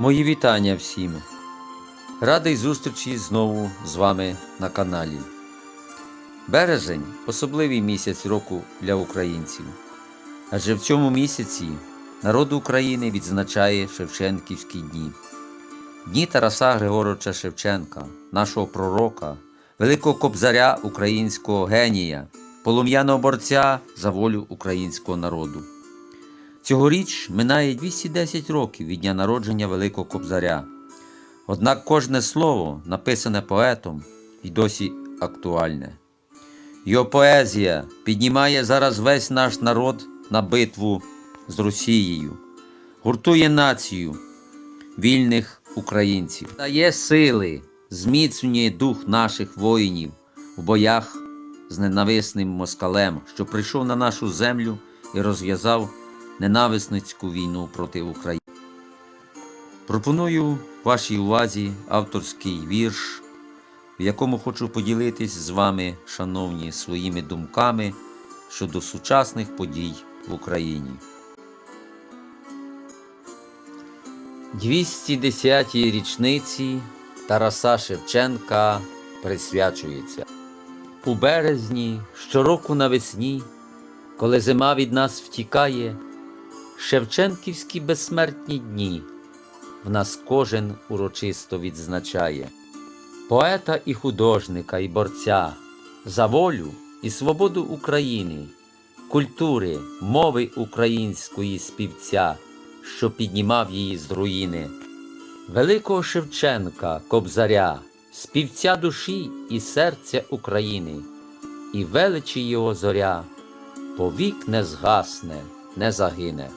Мої вітання всім. Радий зустрічі знову з вами на каналі. Березень особливий місяць року для українців. Адже в цьому місяці народ України відзначає Шевченківські дні. Дні Тараса Григоровича Шевченка, нашого пророка, великого кобзаря українського генія, полум'яного борця за волю українського народу. Цьогоріч минає 210 років від дня народження Великого Кобзаря. Однак кожне слово, написане поетом, і досі актуальне. Його поезія піднімає зараз весь наш народ на битву з Росією, гуртує націю вільних українців, дає сили, зміцнює дух наших воїнів у боях з ненависним москалем, що прийшов на нашу землю і розв'язав ненависницьку війну проти України. Пропоную вашій увазі авторський вірш, в якому хочу поділитись з вами, шановні, своїми думками щодо сучасних подій в Україні. 210-й річниці Тараса Шевченка присвячується. У березні, щороку навесні, коли зима від нас втікає, Шевченківські безсмертні дні в нас кожен урочисто відзначає. Поета і художника, і борця за волю і свободу України, культури, мови української співця, що піднімав її з руїни, великого Шевченка, кобзаря, співця душі і серця України, і величі його зоря повік не згасне, не загине.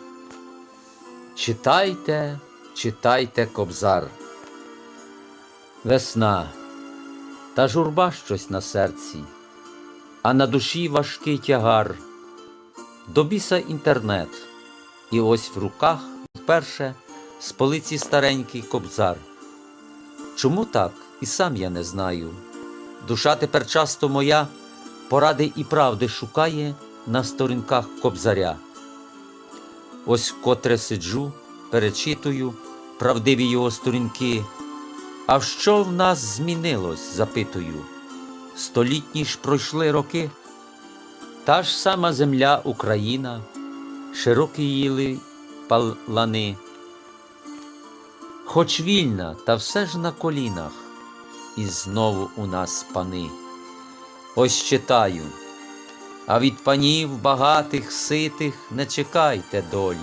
Читайте, читайте кобзар. Весна, та журба щось на серці, а на душі важкий тягар. До біса інтернет, і ось в руках вперше з полиці старенький кобзар. Чому так, і сам я не знаю. Душа тепер часто моя поради і правди шукає на сторінках кобзаря. Ось вкотре сиджу, перечитую правдиві його сторінки. А що в нас змінилось, запитую. Столітні ж пройшли роки. Та ж сама земля Україна, широкі їли палани. Хоч вільна, та все ж на колінах, і знову у нас пани. Ось читаю, а від панів багатих, ситих не чекайте долі,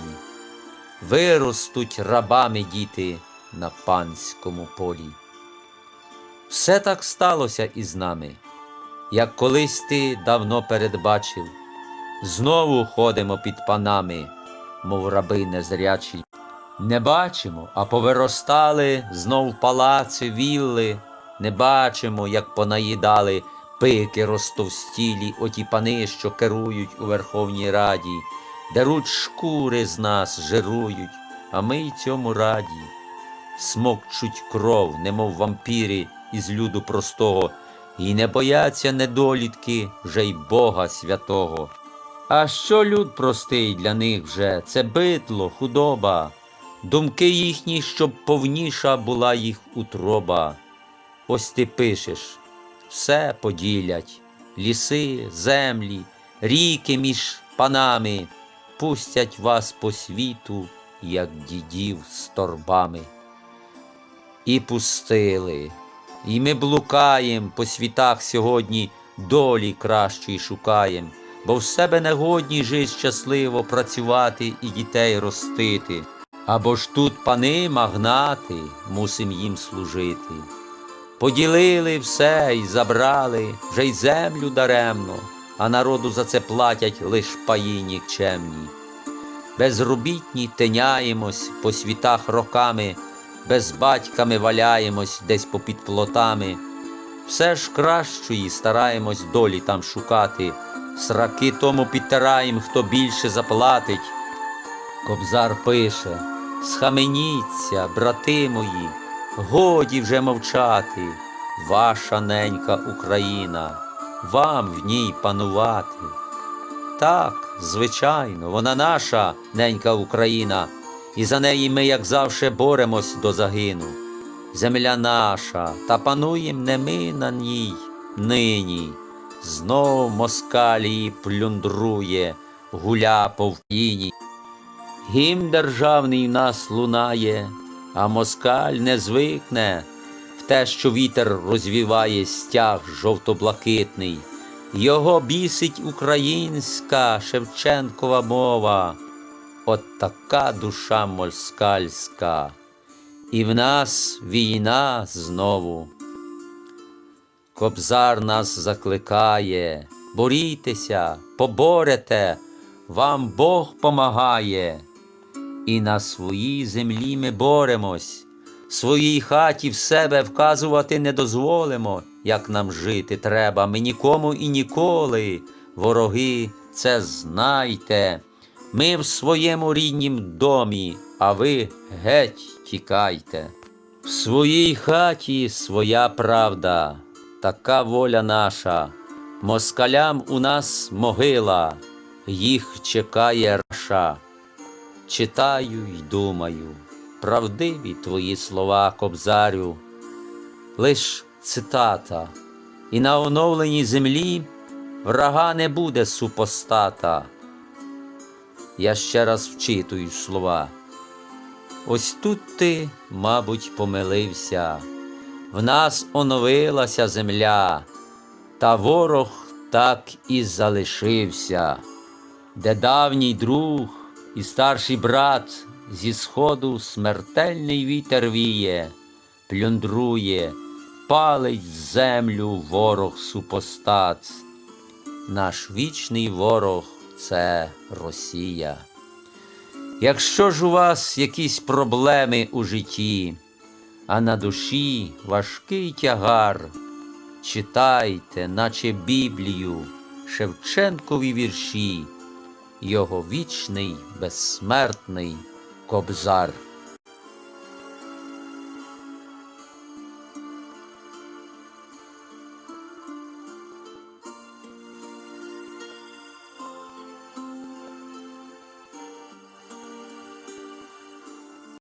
виростуть рабами діти на панському полі. Все так сталося із нами, як колись ти давно передбачив, знову ходимо під панами, мов раби незрячі. Не бачимо, а повиростали знов палаци, вілли, не бачимо, як понаїдали пики ростовстілі, оті пани, що керують у Верховній Раді, деруть шкури з нас, жирують, а ми й цьому раді. Смокчуть кров, немов вампіри із люду простого, і не бояться недолітки вже й Бога святого. А що люд простий для них вже це битло, худоба, думки їхні, щоб повніша була їх утроба. Ось ти пишеш, все поділять, ліси, землі, ріки між панами, пустять вас по світу, як дідів з торбами. І пустили, і ми блукаєм по світах сьогодні долі кращої шукаєм, бо в себе негодні жить щасливо працювати і дітей ростити. Або ж тут пани магнати, мусим їм служити. Поділили все і забрали вже й землю даремно, а народу за це платять лиш паї нікчемні. Безробітні теняємось по світах роками, без батьками валяємось десь попід плотами. Все ж кращої стараємось долі там шукати, сраки тому підтираєм, хто більше заплатить. Кобзар пише Схаменіться, брати мої, годі вже мовчати, ваша ненька Україна, вам в ній панувати. Так, звичайно, вона наша ненька Україна, і за неї ми, як завше, боремось до загину. Земля наша, та пануєм не ми на ній нині. Знов москаль її плюндрує, гуля по впіні. Гімн державний в нас лунає, а москаль не звикне в те, що вітер розвіває стяг жовто-блакитний. Його бісить українська Шевченкова мова, от така душа москальська, і в нас війна знову. Кобзар нас закликає, борітеся, поборете, вам Бог помагає. І на своїй землі ми боремось, своїй хаті в себе вказувати не дозволимо, як нам жити треба. Ми нікому і ніколи, вороги, це знайте. Ми в своєму ріднім домі, а ви геть тікайте. В своїй хаті своя правда, така воля наша. Москалям у нас могила, їх чекає раша. Читаю й думаю, правдиві твої слова, кобзарю, лиш цитата, і на оновленій землі врага не буде супостата. Я ще раз вчитую слова. Ось тут ти, мабуть, помилився, в нас оновилася земля, та ворог так і залишився, де давній друг і старший брат зі сходу смертельний вітер віє, плюндрує, палить землю ворог супостат. Наш вічний ворог це Росія. Якщо ж у вас якісь проблеми у житті, а на душі важкий тягар, читайте, наче Біблію, Шевченкові вірші, його вічний безсмертний кобзар.